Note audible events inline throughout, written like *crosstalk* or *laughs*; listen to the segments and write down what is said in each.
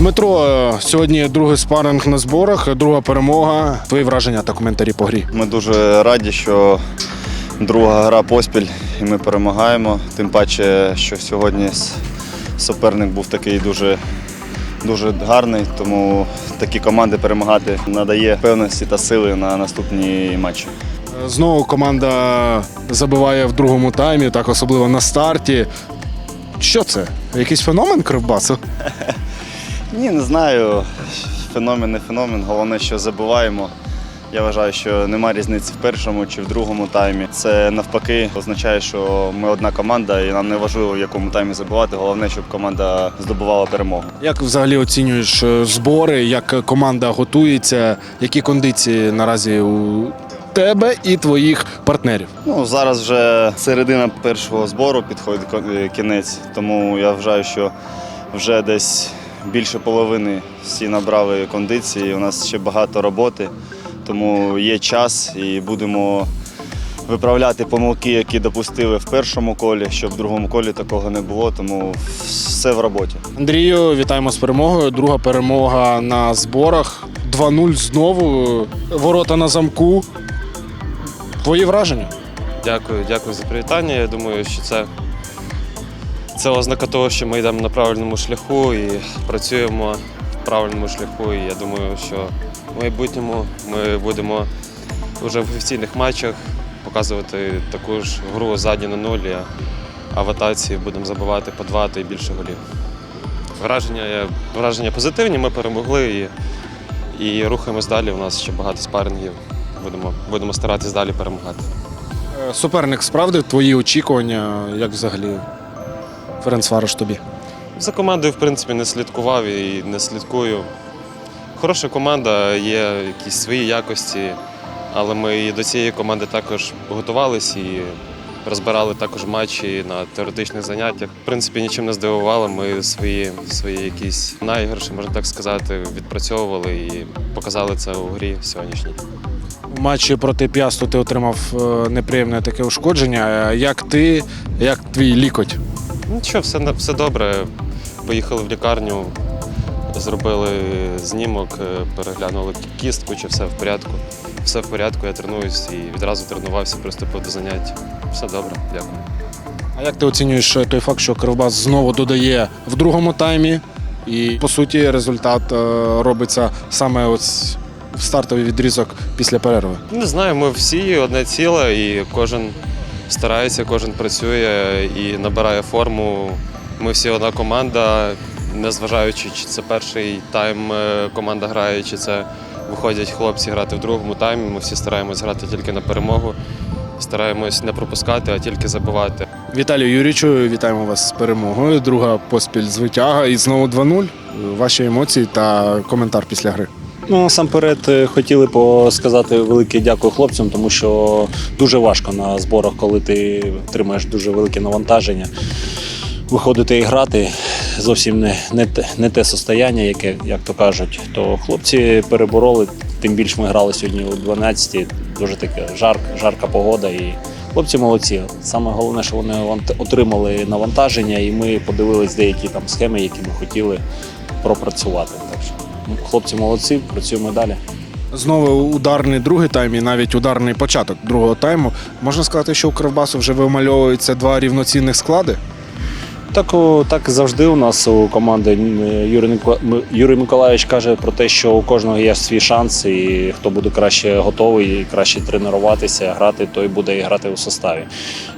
Дмитро, е, сьогодні другий спаринг на зборах, друга перемога. Твої враження та коментарі по грі. Ми дуже раді, що друга гра поспіль і ми перемагаємо. Тим паче, що сьогодні суперник був такий дуже, дуже гарний, тому такі команди перемагати надає певності та сили на наступні матчі. Знову команда забиває в другому таймі, так особливо на старті. Що це? Якийсь феномен Кривбасу? *laughs* Ні, не знаю. Феномен не феномен. Головне, що забуваємо. Я вважаю, що нема різниці в першому чи в другому таймі. Це навпаки означає, що ми одна команда, і нам не важливо, в якому таймі забивати. Головне, щоб команда здобувала перемогу. Як взагалі оцінюєш е, збори, як команда готується, які кондиції наразі у тебе і твоїх партнерів? Ну зараз вже середина першого збору підходить е, кінець, тому я вважаю, що вже десь більше половини всі набрали кондиції. У нас ще багато роботи, тому є час і будемо виправляти помилки, які допустили в першому колі, щоб в другому колі такого не було. Тому все в роботі. Андрію, вітаємо з перемогою. Друга перемога на зборах. 2-0 знову. Ворота на замку. Твої враження? Дякую, дякую за привітання. Я думаю, що це, це ознака того, що ми йдемо на правильному шляху і працюємо в правильному шляху. І я думаю, що в майбутньому ми будемо вже в офіційних матчах показувати таку ж гру ззаді на нулі, а в атаці будемо забивати по два та й більше голів. Враження, враження позитивні, ми перемогли і, і рухаємось далі. У нас ще багато спарингів. Будемо, будемо старатись далі перемагати. Суперник справдив твої очікування, як взагалі Ференцварош тобі? За командою, в принципі, не слідкував і не слідкую. Хороша команда, є якісь свої якості, але ми і до цієї команди також готувалися і розбирали також матчі на теоретичних заняттях. В принципі, нічим не здивувало. Ми свої, свої якісь найгірші, можна так сказати, відпрацьовували і показали це у грі сьогоднішній. У матчі проти П'ясту ти отримав е, неприємне таке ушкодження. Е, Як ти, як твій лікоть? Нічого, все, все добре. Поїхали в лікарню, зробили знімок, е, переглянули кістку, чи все в порядку. Все в порядку, я тренуюсь і відразу тренувався, приступив до занять. Все добре, дякую. А як ти оцінюєш е, той факт, що Кривбас знову додає в другому таймі, і по суті результат е, робиться саме ось в стартовий відрізок після перерви? Не знаю, ми всі одне ціле, і кожен старається, кожен працює і набирає форму. Ми всі одна команда, незважаючи, чи це перший тайм е, команда грає, чи це виходять хлопці грати в другому таймі. Ми всі стараємось грати тільки на перемогу, стараємось не пропускати, а тільки забивати. Віталію Юрійовичу, вітаємо вас з перемогою. Друга поспіль звитяга і знову 2-0. Ваші емоції та коментар після гри. Ну, насамперед е, хотіли б сказати велике дякую хлопцям, тому що дуже важко на зборах, коли ти тримаєш дуже велике навантаження. Виходити і грати зовсім не, не, не те состояння, яке, як то кажуть. То хлопці перебороли, тим більше ми грали сьогодні о 12 дуже така жар, жарка погода. І хлопці молодці. Саме головне, що вони отримали навантаження, і ми подивились деякі там схеми, які ми хотіли пропрацювати. Так що хлопці молодці, працюємо далі. Знову ударний другий тайм і навіть ударний початок другого тайму. Можна сказати, що у Кривбасу вже вимальовуються два рівноцінних склади. Так, так завжди у нас у команди Юрій, Юрій Миколаївич каже про те, що у кожного є свій шанс, і хто буде краще готовий, і краще тренуватися, грати, той буде і грати у составі.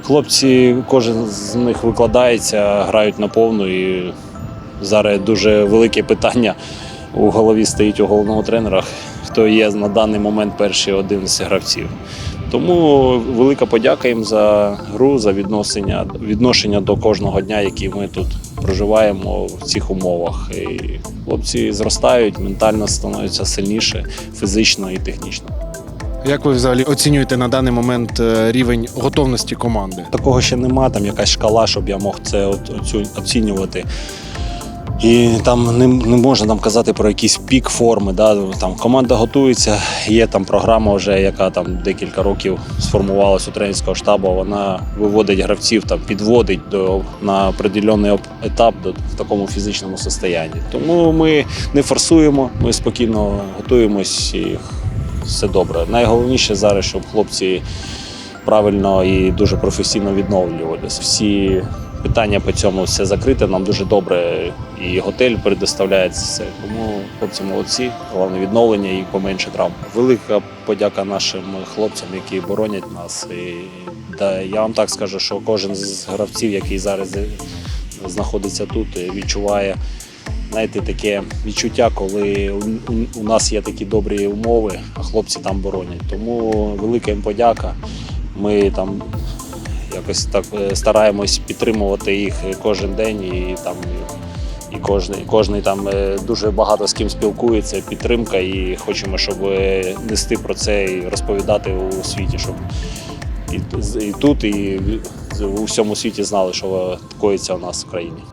Хлопці, кожен з них викладається, грають наповну, і зараз дуже велике питання у голові стоїть у головного тренера, хто є на даний момент перший один з гравців. Тому велика подяка їм за гру, за відношення, відношення до кожного дня, який ми тут проживаємо в цих умовах. І хлопці зростають, ментально становляться сильніше, фізично і технічно. Як ви взагалі оцінюєте на даний момент е, рівень готовності команди? Такого ще нема, там якась шкала, щоб я мог це оцінювати. І там не, не можна нам казати про якийсь пік форми. Да? Там команда готується, є там програма, вже, яка там декілька років сформувалась у тренерського штабу. Вона виводить гравців, там, підводить до, на определений етап до, в такому фізичному состоянні. Тому ми не форсуємо, ми спокійно готуємось і все добре. Найголовніше зараз, щоб хлопці правильно і дуже професійно відновлювалися. Всі питання по цьому все закрите. Нам дуже добре і готель предоставляє це все. Тому хлопці молодці. Головне відновлення і поменше травм. Велика подяка нашим хлопцям, які боронять нас. І да, я вам так скажу, що кожен з гравців, який зараз знаходиться тут, відчуває. Знаєте, таке відчуття, коли у нас є такі добрі умови, а хлопці там боронять. Тому велика їм подяка. Ми там якось так е, стараємось підтримувати їх кожен день і там. І кожен, і там е, дуже багато з ким спілкується, підтримка, і хочемо, щоб е, нести про це і розповідати у світі, щоб і, і тут, і у всьому світі знали, що коїться у нас в країні.